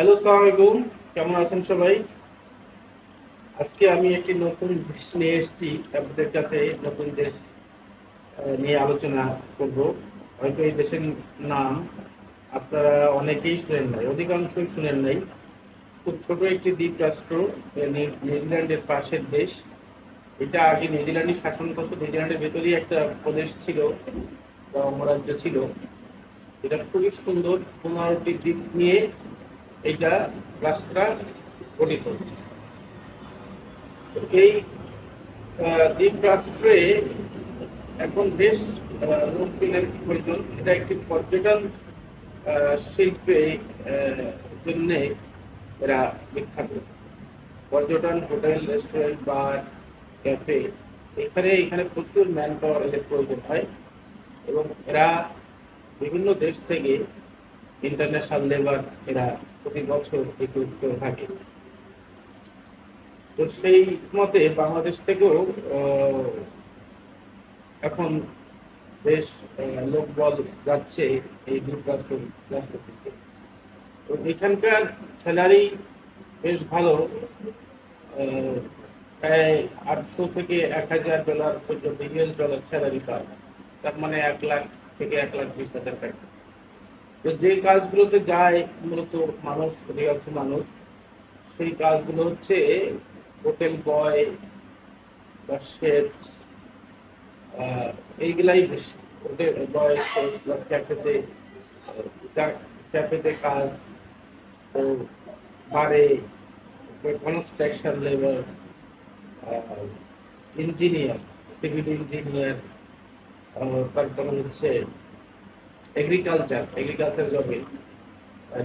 Hello সালামালাইকুম কেমন আছেন সবাই? আজকে আমি একটি নতুন দেশ নিয়ে এসেছি। আপনাদের কাছে নতুন দেশ নিয়ে আলোচনা করব। হয়তো এই দেশের নাম আপনারা অনেকেই শুনেন নাই, অধিকাংশই শুনেন নাই। খুব ছোট একটি দ্বীপ রাষ্ট্র নিউজিল্যান্ডের পাশের দেশ। এটা আগে নিউজিল্যান্ডই শাসন করতো, নিউজিল্যান্ডের ভেতরেই একটা প্রদেশ ছিল, বা অঙ্গরাজ্য ছিল। এটা খুবই সুন্দর পনেরোটি দ্বীপ নিয়ে এইটা রাষ্ট্রটা গঠিত। এই দ্বীপ রাষ্ট্রে এখন বেশ আহ, লোক দিনের প্রয়োজন। এটা একটি পর্যটন শিল্পে জন্য এরা বিখ্যাত। পর্যটন হোটেল রেস্টুরেন্ট বার ক্যাফে এখানে এখানে প্রচুর ম্যান পাওয়ার এদের প্রয়োজন হয় এবং এরা বিভিন্ন দেশ থেকে ইন্টারন্যাশনাল লেবার এরা প্রতি বছর রিক্রুট করে থাকে। তো সেই মতে বাংলাদেশ থেকেও এখন বেশ আহ, লোকবল যাচ্ছে এই তো এখানকার স্যালারি বেশ ভালো প্রায় আটশো থেকে এক হাজার ডলার পর্যন্ত ইউএস ডলার স্যালারি পায়। তার মানে এক লাখ থেকে এক লাখ বিশ হাজার টাকা। তো যে কাজগুলোতে যায়, মূলত মানুষ, অধিকাংশ মানুষ, সেই কাজগুলো হচ্ছে হোটেল বয় বা শেফ এইগুলাই বেশি। হোটেল বয় ক্যাফেতে ক্যাফেতে কাজ, তো বারে, construction labour engineer, civil engineer তারপরে হচ্ছে এগ্রিকালচার এগ্রিকালচার জবে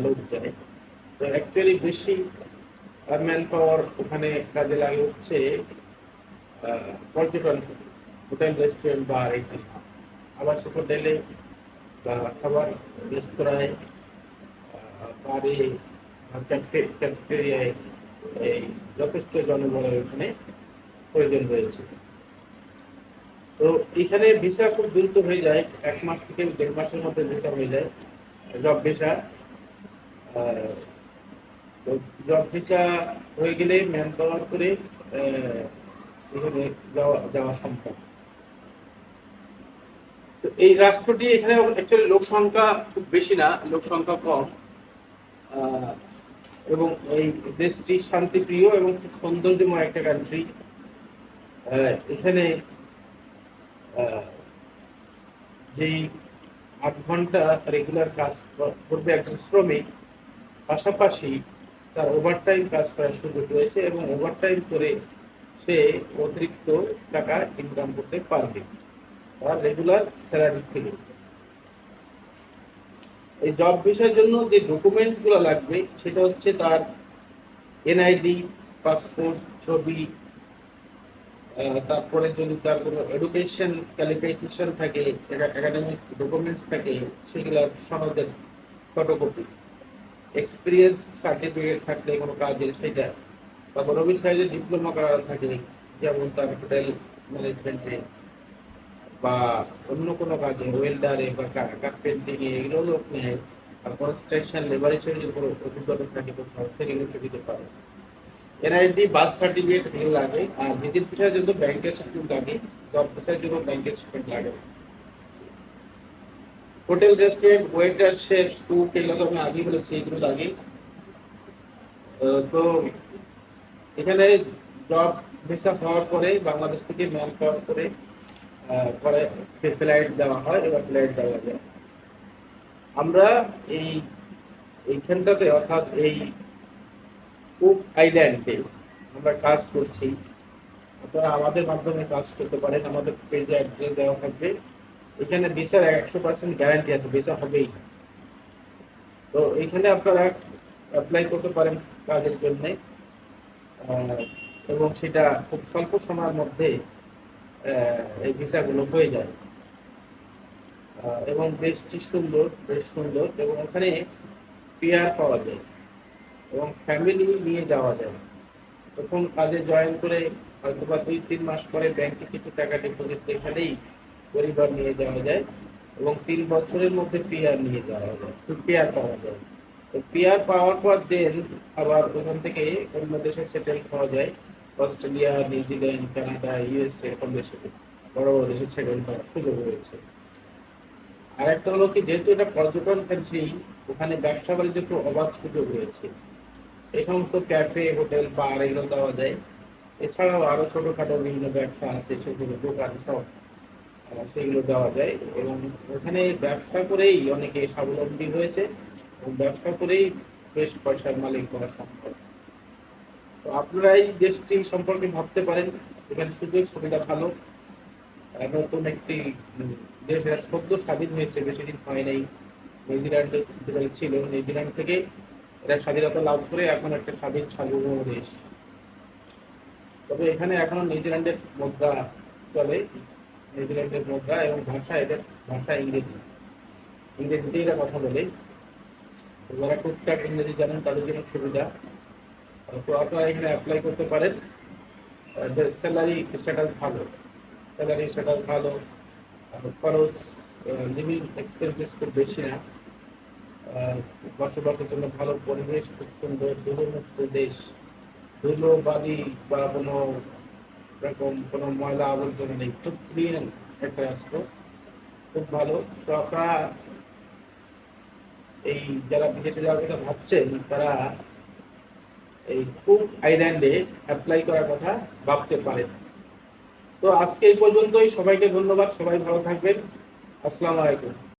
লোক যায় তো অ্যাকচুয়ালি বেশি ম্যান পাওয়ার ওখানে কাজে লাগে হচ্ছে পর্যটন, হোটেল রেস্টুরেন্ট বা এখানে আবার সে হোটেলে, বা খাবার, রেস্তোরাঁয় বারে ক্যাফে ক্যাফেটেরিয়ায় এই যথেষ্ট জনবলের ওখানে প্রয়োজন রয়েছে। তো এখানে ভিসা খুব দ্রুত হয়ে যায়, এক মাস থেকে দেড় মাসের মধ্যে ভিসা হয়ে যায় জব ভিসা জব ভিসা হয়ে গেলে ম্যান পাওয়ার করে এখানে যাওয়া যাওয়া সম্ভব। তো এই রাষ্ট্রটি এখানে অ্যাকচুয়ালি লোক সংখ্যা খুব বেশি না, লোক সংখ্যা কম। এবং এই দেশটি শান্তিপ্রিয় এবং খুব সৌন্দর্যময় একটা কান্ট্রি এখানে যেই আট ঘণ্টা রেগুলার কাজ করবে একজন শ্রমিক, পাশাপাশি তার ওভারটাইম কাজ করার সুযোগ রয়েছে এবং ওভারটাইম করে সে অতিরিক্ত টাকা ইনকাম করতে পারবে তার রেগুলার স্যালারি থেকে। এই জব বিষয়ের জন্য যে ডকুমেন্টসগুলো লাগবে, সেটা হচ্ছে তার এনআইডি পাসপোর্ট ছবি তারপরে যদি তার কোনো এডুকেশন কোয়ালিফিকেশন থাকে একাডেমিক ডকুমেন্টস থাকে সেগুলোর সনদের ফটোকপি এক্সপিরিয়েন্স সার্টিফিকেট থাকলে কোনো কাজের সেটা বা কোনো বিষয়ে ডিপ্লোমা করা থাকে, যেমন তার হোটেল ম্যানেজমেন্টে বা অন্য কোনো কাজে ওয়েল্ডারে বা কার্পেন্টিং এগুলো লোক নেয়, আর কনস্ট্রাকশন লেবার হিসেবে যদি কোনো অভিজ্ঞতা থাকে কোথাও, সেগুলো সে দিতে পারে। এনআইডি বার্থ সার্টিফিকেট এগুলো লাগে, আর ভিজিট বিষয়ে যদি ব্যাংকের স্টেটমেন্ট লাগে জব বিষয়ে যদি ব্যাংকের স্টেটমেন্ট লাগে। Hotel restaurant waiter chef cook এগুলো তো আমি আগেই বলেছি, এগুলো লাগে। তো এখানে জব ভিসা হওয়ার পরে, বাংলাদেশ থেকে ম্যান পাওয়ার করে পরে ফ্লাইট দেওয়া হয়, এবার ফ্লাইট দেওয়া যায় আমরা এই, এইখানটাতে, অর্থাৎ এই কুক আইল্যান্ডে আমরা কাজ করছি। আপনারা আমাদের মাধ্যমে কাজ করতে পারেন। আমাদের পেজে অ্যাড্রেস দেওয়া থাকবে। এখানে ভিসার একশো পার্সেন্ট গ্যারান্টি আছে। ভিসা হবেই। তো এখানে আপনারা অ্যাপ্লাই করতে পারেন কাজের জন্যে। এবং সেটা খুব স্বল্প সময়ের মধ্যে এই ভিসাগুলো হয়ে যায়। এবং দেশটি সুন্দর, বেশ সুন্দর। এবং ওখানে পেয়ার পাওয়া যায়। এবং ফ্যামিলি নিয়ে যাওয়া যায়। তখন কাজে জয়েন করে হয়তো বা দুই, তিন মাস পরে ব্যাংকে কিছু টাকা ডিপোজিট এখানেই পরিবার নিয়ে যাওয়া যায় এবং তিন বছরের মধ্যে পিয়ার নিয়ে যাওয়া যায়। পিয়ার পাওয়া যায়। তো পিআর পাওয়ার পর দেন আবার ওখান থেকে অন্য দেশে সেটেল হওয়া যায়। অস্ট্রেলিয়া নিউজিল্যান্ড কানাডা ইউএসএ এরকম দেশে বড় বড় দেশে সেটেল হওয়ার সুযোগ রয়েছে। আর একটা হলো কি, যেহেতু এটা পর্যটন কান্ট্রি ওখানে ব্যবসা বাণিজ্য একটু অবাধ সুযোগ রয়েছে। এই সমস্ত ক্যাফে, হোটেল, বার এগুলো দেওয়া যায়। এছাড়াও আরও ছোটখাটো বিভিন্ন ব্যবসা আছে ছোট ছোট দোকান সব সেগুলো দেওয়া যায় এবং ওখানে ব্যবসা করেই অনেকে স্বাবলম্বী হয়েছে এবং ব্যবসা করেই বেশ পয়সার মালিক হওয়া সম্ভব। তো আপনারা এই দেশটি সম্পর্কে ভাবতে পারেন, এখানে সুযোগ সুবিধা ভালো। নতুন একটি দেশ সদ্য স্বাধীন হয়েছে বেশি দিন হয় নাই। নিউজিল্যান্ডে ছিল, নিউজিল্যান্ড থেকে এরা স্বাধীনতা লাভ করে এখন একটা স্বাধীন সার্বভৌম দেশ। তবে এখানে এখনও নিউজিল্যান্ডের মুদ্রা চলে, নিউজিল্যান্ডের মুদ্রা এবং ভাষা এদের ভাষা ইংরেজি। ইংরেজিতে এরা কথা বলে। যারা টুকটাক ইংরেজি জানেন তাদের জন্য সুবিধা। তো আপনারা এখানে অ্যাপ্লাই করতে পারেন। স্যালারি স্ট্যাটাস ভালো স্যালারি স্ট্যাটাস ভালো খরচ লিভিং এক্সপেন্সেস খুব বেশি না। বসবাসের জন্য ভালো পরিবেশ, খুব সুন্দর, দুর্গমুক্ত দেশ। ধুলোবালি বা কোনো রকম কোনো ময়লা আবর্জনা নেই। খুব ক্লিন একটা রাষ্ট্র, খুব ভালো। তো আপনারা এই যারা বিদেশে যাওয়ার কথা ভাবছেন, তারা এই কুক আইল্যান্ডে অ্যাপ্লাই করার কথা ভাবতে পারেন। তো আজকে এই পর্যন্তই। সবাইকে ধন্যবাদ। সবাই ভালো থাকবেন। আসসালামু আলাইকুম।